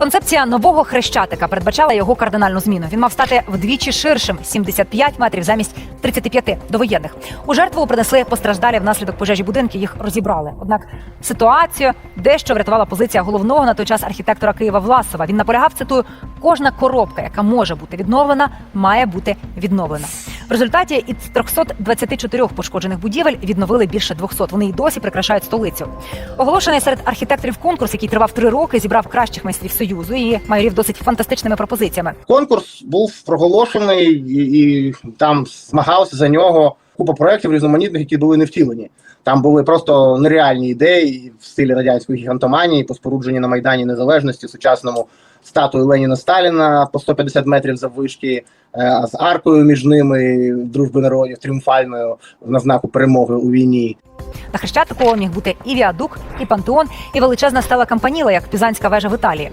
Концепція нового хрещатика передбачала його кардинальну зміну. Він мав стати вдвічі ширшим 75 метрів замість 35 довоєнних. У жертву принесли постраждалі внаслідок пожежі будинки. Їх розібрали. Однак ситуацію дещо врятувала позиція головного на той час архітектора Києва Власова. Він наполягав цитую: кожна коробка, яка може бути відновлена, має бути відновлена. В результаті із 324 пошкоджених будівель відновили більше 200. Вони й досі прикрашають столицю. Оголошений серед архітекторів конкурс, який тривав три роки, зібрав кращих майстрів союзу і майорів досить фантастичними пропозиціями. Конкурс був проголошений, і, і там змагався за нього купа проєктів різноманітних, які були не втілені. Там були просто нереальні ідеї в стилі радянської гігантоманії, по спорудженні на майдані незалежності, сучасному статую Леніна Сталіна по 150 метрів заввишки, е, з аркою між ними дружби народів, тріумфальною на знаку перемоги у війні. На хрещатику міг бути і віадук, і пантеон, і величезна стела кампаніла, як Пізанська вежа в Італії.